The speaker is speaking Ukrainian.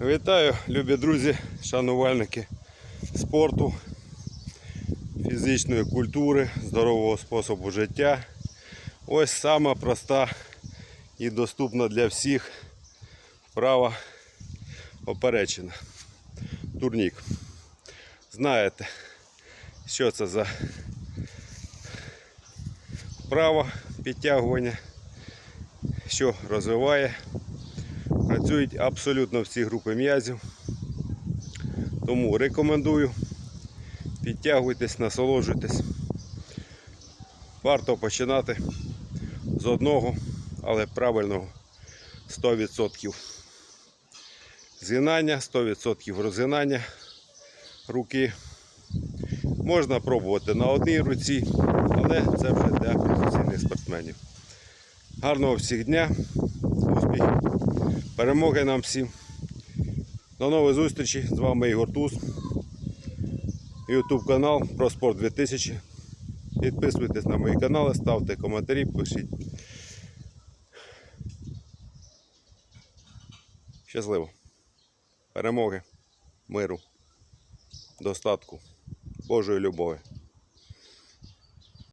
Вітаю, любі друзі, шанувальники спорту, фізичної культури, здорового способу життя. Ось сама проста і доступна для всіх вправа оперечина. Турнік. Знаєте, що це за вправа підтягування, що розвиває Працюють абсолютно всі групи м'язів. Тому рекомендую. Підтягуйтесь, насолоджуйтесь. Варто починати з одного, але правильного 100%. Згинання, 100% розгинання руки. Можна пробувати на одній руці, але це вже для професійних спортсменів. Гарного всіх дня, успіхів! Перемоги нам всім. До нової зустрічі. З вами Ігор Туз. Ютуб канал про спорт 2000. Підписуйтесь на мої канали, ставте коментарі, пишіть. Щасливо. Перемоги, миру, достатку, Божої любові.